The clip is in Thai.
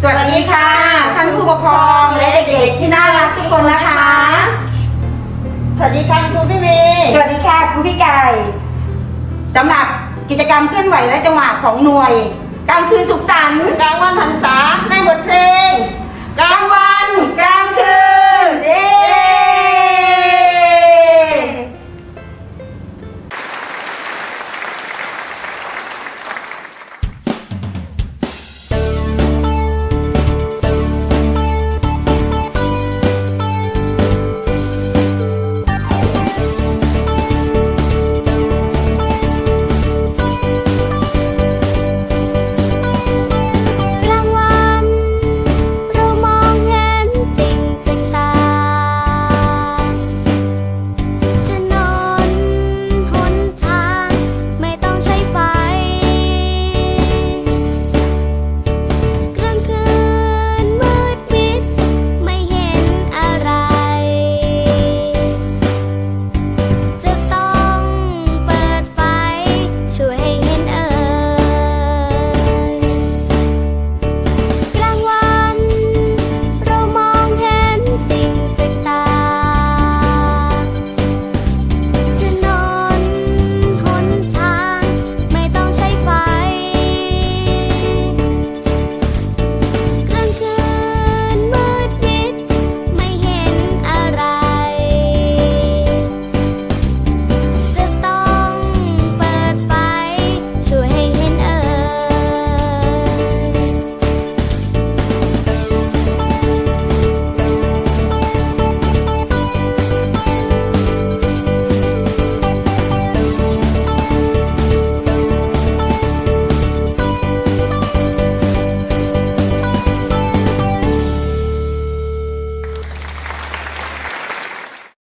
สวัสดีค่ะ ท่านผู้ปกครองและเด็กๆที่น่ารักทุกคนนะคะ สวัสดีค่ะครูพี่เมย์สวัสดีค่ะครูพี่ไก่สำหรับกิจกรรมเคลื่อนไหวและจังหวะของหน่วยกลางคืนสุขสันต์กลางวันหันษาในบทเพลง